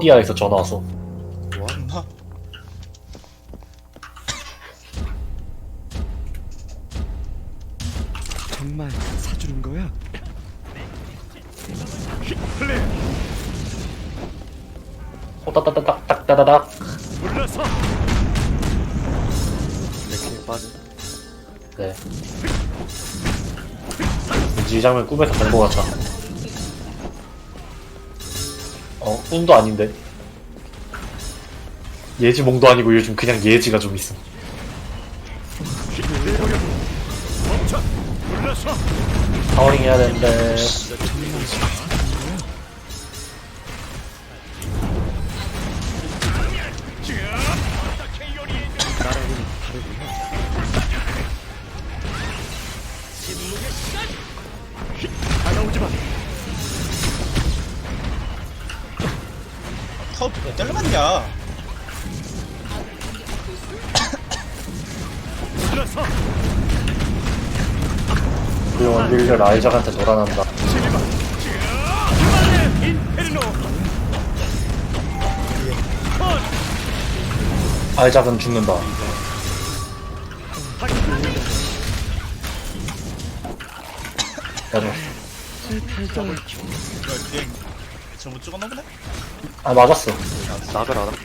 디아에서 전화 왔어. 왔나? 정말 사주는 거야? 호따따따닥 딱따다닥. 물러서 이렇게 빠져. 네. 왠지 이 장면 꿈에서 본것 같아. 어, 꿈도 아닌데. 예지몽도 아니고 요즘 그냥 예지가 좀 있어. 파워링 해야 되는데. 컵왜 잘라봤냐? 물러서 훌륭한 윌리를 아이작한테 놀아난다. 아이작은 죽는다. 맞아. 잘못 찍었나 보네? 아, 맞았어. 낙을 안 한다.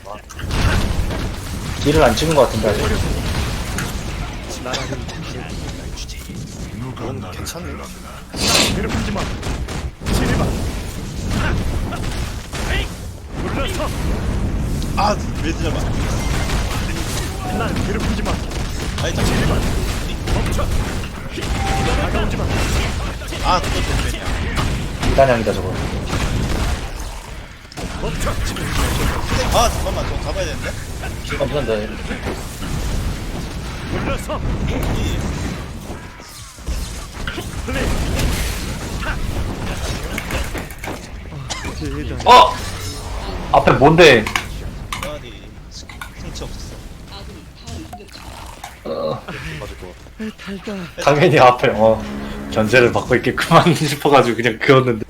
딜을 안 찍은 것 같은데, 아직. 넌 괜찮네. 괴롭히지 마 진입아 물러서 아, 왜 들어봐? 날 괴롭히지 마 아이, 자, 진입아 멈춰 다가오지 마 아, 좀 왜냐? 이단양이다, 저거. 아, 잠깐만, 저거 잡아야 되는데? 없는데. 물러서 이, 플레이 대단. 어! 앞에 뭔데? 어디, 승치 없었어. 어, 거. 달다. 당연히 앞에, 어, 견제를 받고 있겠구만 싶어가지고 그냥 그었는데.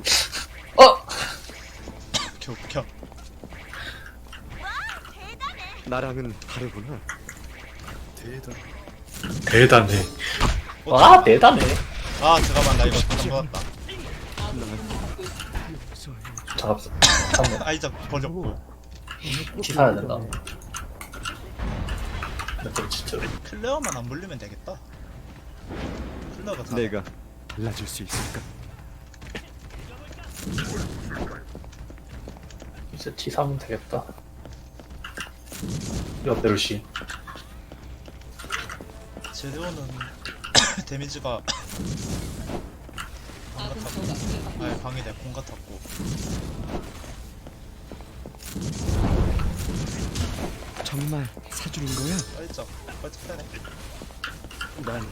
나랑은 다르구나. 대단. 대단해. 와, 대단해. 아, 잠깐만, 나 이거 잠깐 받았다. 잡았어. 한번 아이작 버렸고. 피 사야 된다. 근데 진짜. 클레어만 안 물리면 되겠다. 클레어가 다. 내가 달라질 수 있을까? 이제 티 사면 되겠다. 옆대로 씨. 제대로는 데미지가 공 같았고 아니 방이네 공 같았고 정말 사주는 거야? 빨짝 빨짝 빼네 난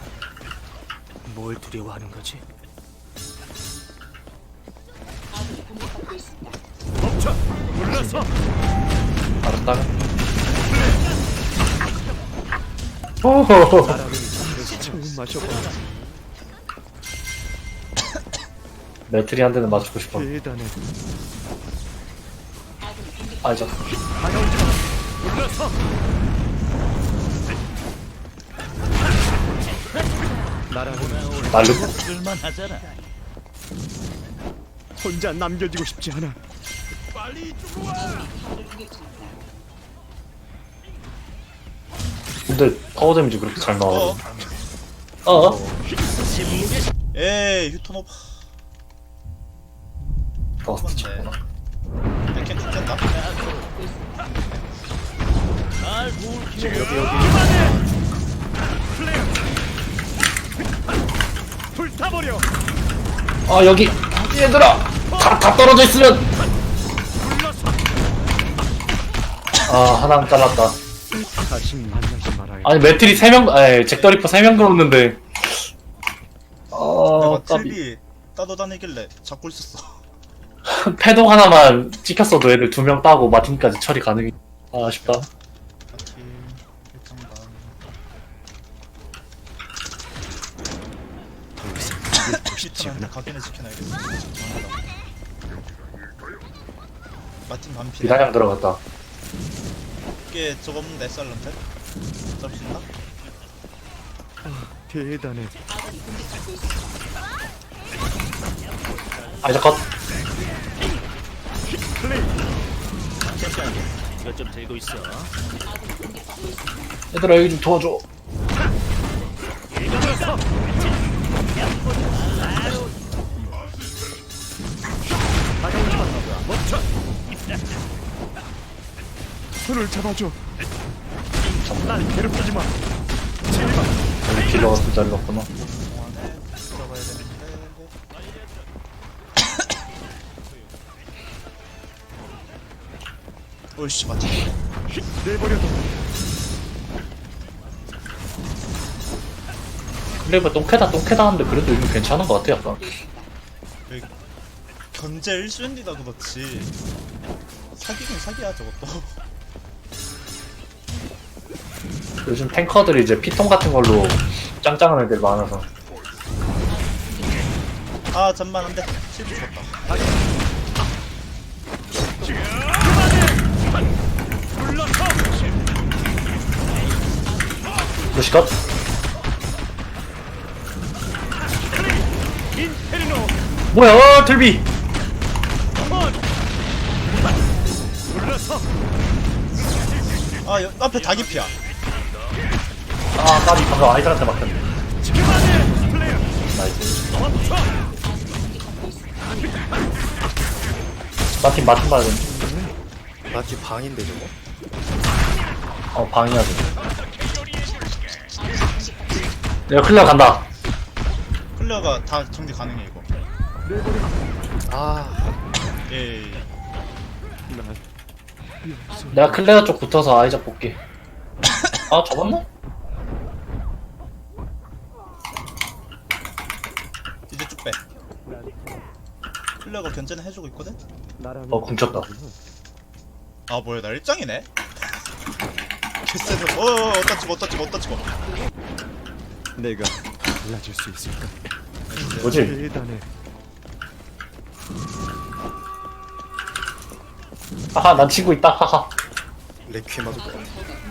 뭘 두려워하는 거지? 멈춰 물러서 알았다면. 오호호. 마셔봐. 매트리 한 대는 맞추고 싶어. 대단해. 아, 저. 날르. 들만 하잖아 혼자 남겨지고 싶지 않아. 빨리 이쪽으로 와 근데 파워 데미지 그렇게 잘 어? 나와. 어? 에이 휴톤 오브 버스트 쳤구나. 백캔 죽겠다 지금 그만해 플레이 불타버려 아, 여기. 얘들아! 다, 다 떨어져 있으면! 아, 하나 잘랐다. 다시 만나지 말 아니, 매트리 3명, 에 잭더리퍼 3명 그었는데. 어, 내가 까비. 틀비 따돌다니길래 잡고 있었어 패독 하나만 찍혔어도 애들 2명 따고 마틴까지 처리 가능해. 아, 아쉽다. 일장반 더 이상 죽고 싶지 히트한테 않아. 각인을 지켜놔야겠어. 마틴 반피. 비단양 들어갔다. 이게 저거 없는데 쌀런테? 있나? 대단해. 아이작 컷. 이것 좀 들고 있어. 얘들아 여기 좀 도와줘. 손을 잡아줘. 날 괴롭히지 마. 여기 킬러가 두 자리 넣구나. 공원에 들어가야 되는데. 오이씨 마틴. 내버려둬. 클레이버 똥캐다 똥캐다 하는데 그래도 이거 괜찮은 것 같아 약간. 여기 견제 1순위다 그렇지. 사기긴 사기야 저것도. 요즘 탱커들이 이제 피통 같은 걸로 짱짱한 애들 많아서. 아 잠만 안돼. 실드 줬다. 불러서 루시 컷. 인페리노 뭐야 어, 틀비. 아 옆, 앞에 다기피야. 아 까비 방금 아이들한테 막혔네. 나이스. 마틴 마틴 맞은. 마치 방인데 저거? 어 방이야 지금. 내가 클리어 간다. 클리어가 다 정리 가능해 이거. 아 예. 날 내가 클레어 쪽 붙어서 아이작 볼게. 아 접었나? 이제 쭉 빼. 클리어가 견제는 해주고 있거든. 어 굶쳤다. 아 뭐야 나 일장이네. 개쎄서. 어 어디다 찍어 어디다 찍어 어디다 찍어. 내가 달라질 수 있을까? 뭐지? 대단해. 하하 난 치고 있다. 하하. 레퀴 맞을 것 같아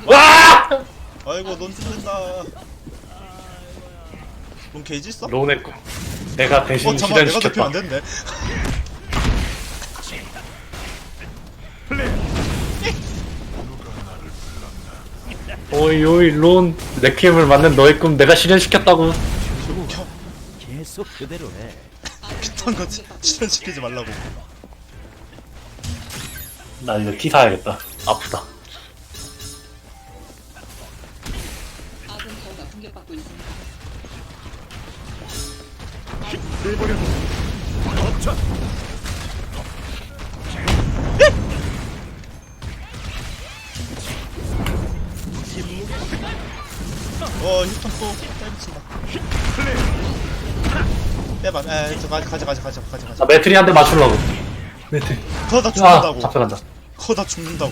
와! 아이고 넌 죽는다. 넌 게이지 있어? 론의 꿈. 내가 대신 어 잠깐 내가 대표. 안됐 오이 오이 론 레퀴엠을 맞는 너의 꿈 내가 실현시켰다고. 계속 그대로 해. 비싼 거 치- 실현시키지 말라고. 나 이거 티 사야겠다. 아프다. 아군 타워가 공격받고 있습니다. 어 휴턴 또 때리친다. 빼봐. 에 저, 가자 가자 가자 가자 가자 가자. 나 매트리 한 대 맞추려고. 매트리. 그러다 아 죽는다고. 잡혀간다. 그러다 죽는다고.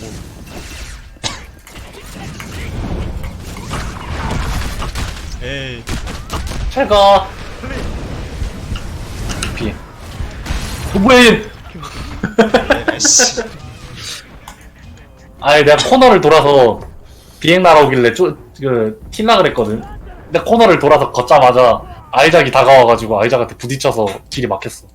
에이 제가 피해. 후보인. 에이씨. 아니 내가 코너를 돌아서 비행 날아오길래 쪼 그 튀나 그랬거든. 근데 코너를 돌아서 걷자마자 아이작이 다가와가지고 아이작한테 부딪혀서 길이 막혔어.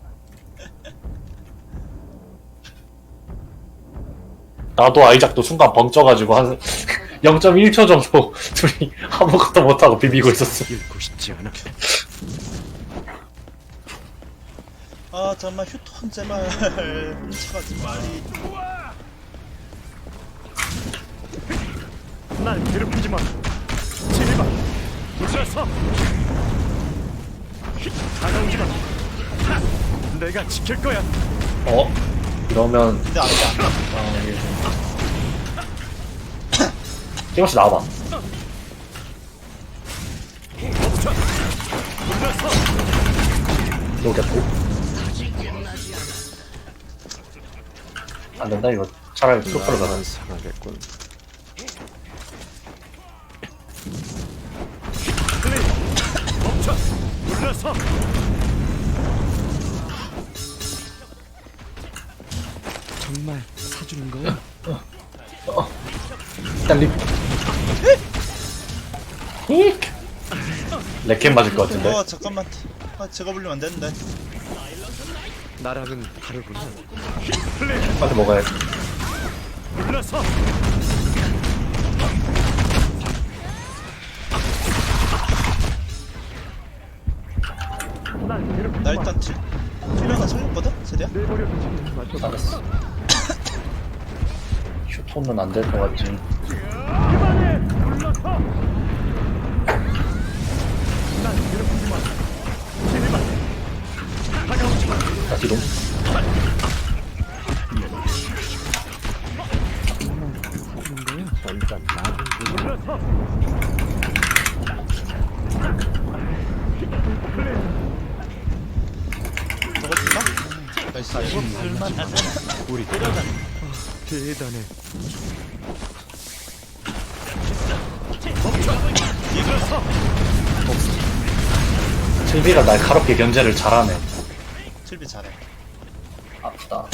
나도 아이작도 순간 벙쪄가지고 한 0.1초 정도 둘이 아무것도 못하고 비비고 있었어. 잃고 싶지 않아. 아 잠만 휴턴 제발 훔쳐가지 마. 날 괴롭히지 마. 다가오지 마. 내가 지킬 거야. 어? 이러면 근데 안돼. 아 이게 좀... 찌것이 나와봐. 멈춰. 불러서 녹였고. 안 된다 이거 차라리 쇼프로 가자. 상하겠군. 불러서 정말 사 사주는 거야? 히! 레켓 맞을 것 같은데. 어 잠깐만 아 제가 불리면 안 되는데 나랑은 다르구나. 빨리 먹어야지. 물러서 나 일단 칠 필요나 살렸거든 세리야 알았어. 슈톤은 안 될 것 같지. 자, 뒤로. 물러서 저거 줄까? 쓸만하잖아 대단해. 실비가 날카롭게 견제를 잘하네. 칠비 잘해 아프다.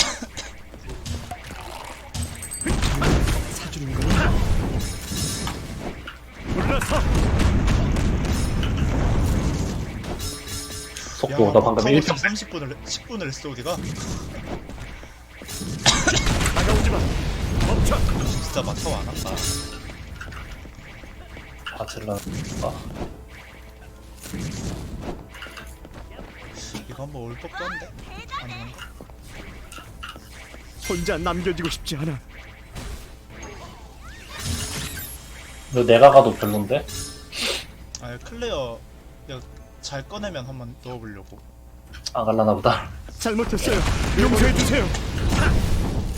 사주는 거야? 물러서 속도 나 방금 1평 30분을 10분을 했어 우리가 다가오지 마 멈춰 진짜 마타워 안 한다 바질라. 아, 이거 한번 올 법도 한데 거 혼자 남겨지고 싶지 않아. 너 내가 가도 별론데? 아 클레어 이거 잘 꺼내면 한번 넣어보려고 안 갈라나 보다. 잘못했어요. 용서해 주세요.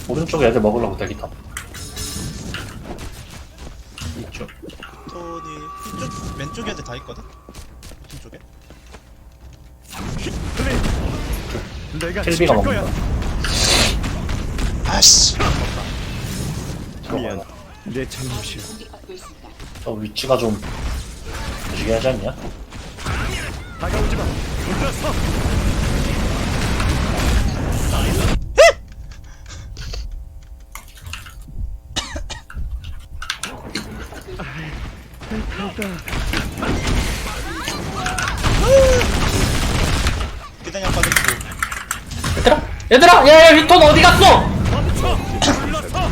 오른쪽에 애들 먹으려고 대기 타. 이쪽. 톤이 이쪽 왼쪽에 애들 다 있거든 내가 지킬 거야. 먹는다. 아씨 미안. 내 잘못이야. 저 위치가 좀 무지개 하지 않냐? 다가오지 마 빠졌고 얘들아! 얘들아! 야, 야, 위톤 어디 갔어? 멈춰 물러서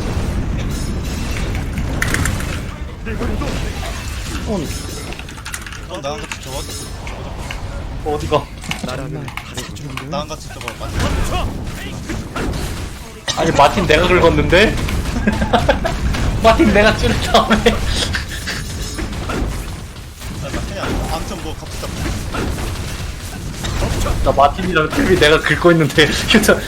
내 머리도 톤, 어 나랑 같이 저거 어 디가? 나랑은 사주는 거야? 나랑 같이 저거 맞아 아니, 마틴 내가 긁었는데? 마틴 내가 찌른 다음에. 그냥 아무튼 뭐나 마틴이랑 틀비 내가 긁고 있는데, 휴턴.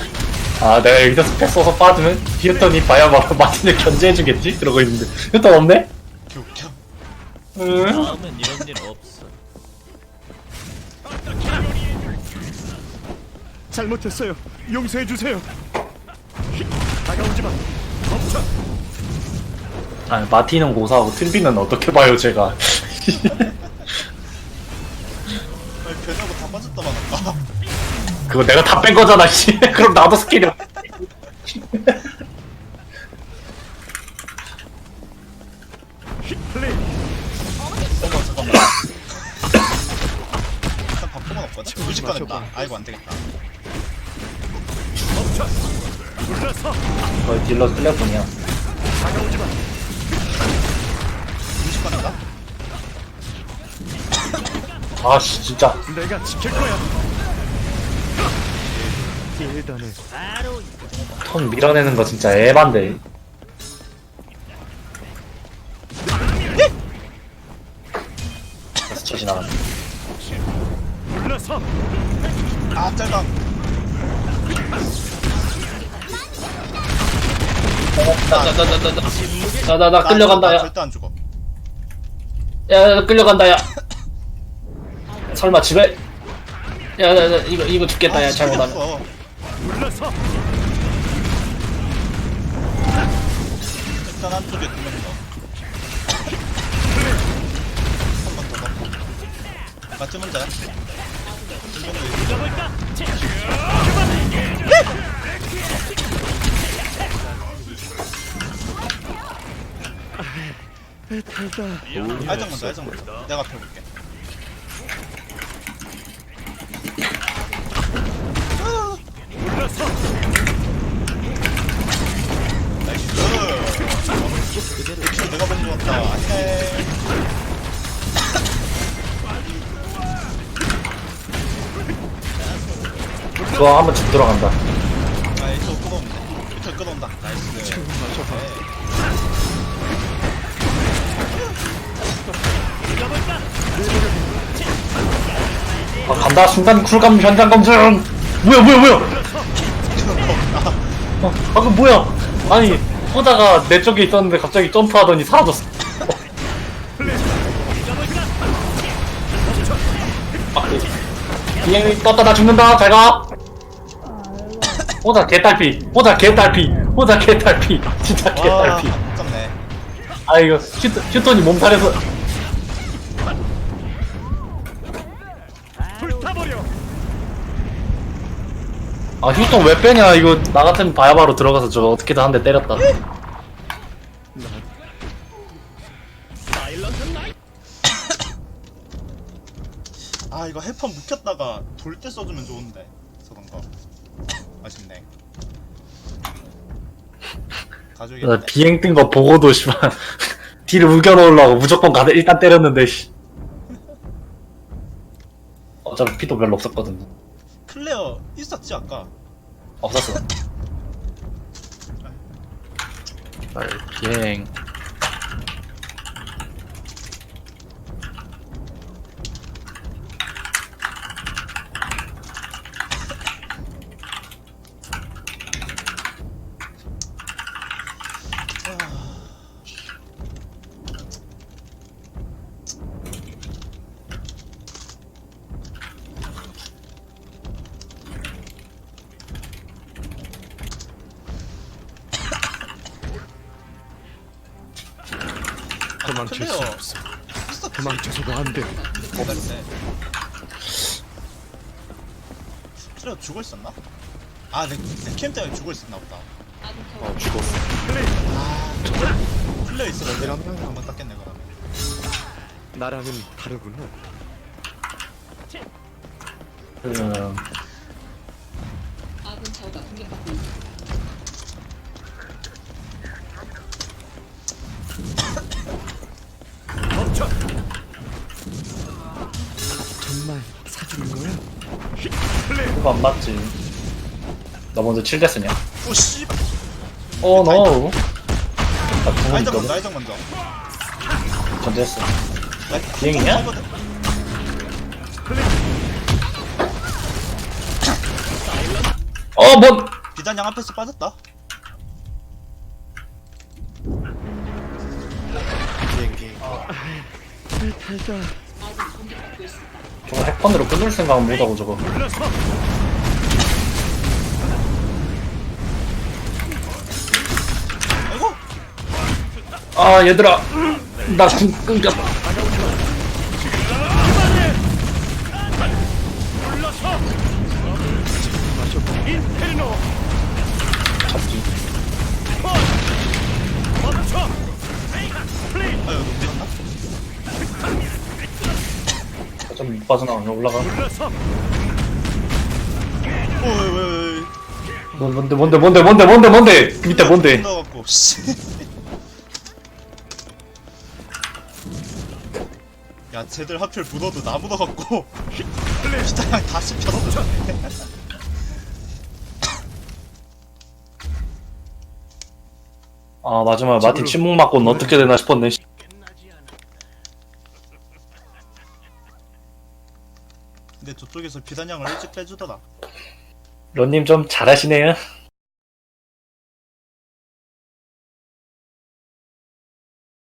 아, 내가 여기서 스펙 써서 빠지면 휴턴이 봐야 막 마틴을 견제해주겠지? 그러고 있는데. 휴턴 없네? 응? 잘못했어요. 용서해 주세요. 다가오지 마 멈춰 아, 마틴은 고사하고 틀비는 어떻게 봐요, 제가. 아니 변하고 다 빠졌다만 아까 그거 내가 다 뺀 거잖아, 씨. 그럼 나도 스킬이 없- 아씨, 진짜. 내가 지킬 거야. 톤 밀어내는 거 진짜 에반데. 저 지나가네. 물러서 아 짧다 나, 나, 나 끌려간다. 절대 안 죽어 야, 나 끌려간다, 야. 설마 집에? 야, 야, 야, 이거, 이거 죽겠다, 야, 아, 잘못하면. 물러서 일단 한쪽에 두명 더. 한번 더 넣고. 맞지 혼자야? 있어. 알장 먼저 알장 먼저 내가 펴볼게 그거 한번 쭉 들어간다. 아 이쪽 끊어온다 이쪽 끊어온다 나이스 아, 간다. 순간 쿨감 현장 검증! 뭐야 뭐야 뭐야! 어, 방금 뭐야? 아니 호다가 내 쪽에 있었는데 갑자기 점프하더니 사라졌어. 아, 비행이 떴다 나 죽는다. 잘 가 호다 개딸피 호다 개딸피 호다 개딸피 진짜 와 개딸피. 아깝네. 아 이거 휴, 휴톤이 몸살에서. 아 휴톤 왜 빼냐? 이거 나 같으면 바야바로 들어가서 저거 어떻게든 한 대 때렸다. 아 이거 해판 묵혔다가 돌 때 써주면 좋은데 아쉽네. 나 가져야겠네 비행 뜬 거 보고도 씨발 뒤를 우겨놓으려고 무조건 가다 일단 때렸는데 씨. 어차피 피도 별로 없었거든. 클레어 있었지 아까? 없었어. 날 비행 도망칠 수 없어. 도망쳐서도 안 돼. 기다렸네 클레어 죽어 있었나? 아 내 내캠 때문에 죽어 있었나 보다 어 죽었어 클레어 있으면 여기랑 내가 한번 닦겠네 그러면 나랑은 다르구나. 음, 아 거 안 맞지 너 먼저 7대 쓰냐? 오 씨 어 노. 나 궁은 아이장 있거든 먼저 나 비행이냐? 어 뭔! 비단양 앞에서 빠졌다 비행 비행 저거 핵펀으로 끊을 생각은 못하고 저거. 아 얘들아. 나 궁 끊겼다 빠져나가 올라가. 뭐, 뭔데 뭔데 뭔데 뭔데 뭔데 뭔데? 그 밑에 뭔데. 야 쟤들 하필 묻어도 나 묻어갖고. 비단양 다 씹혔어. 아 마지막에 마틴 침묵 맞고는 어떻게 되나 싶었네 씨. 근데 저쪽에서 비단양을 일찍 빼주더라. 런님 좀 잘하시네요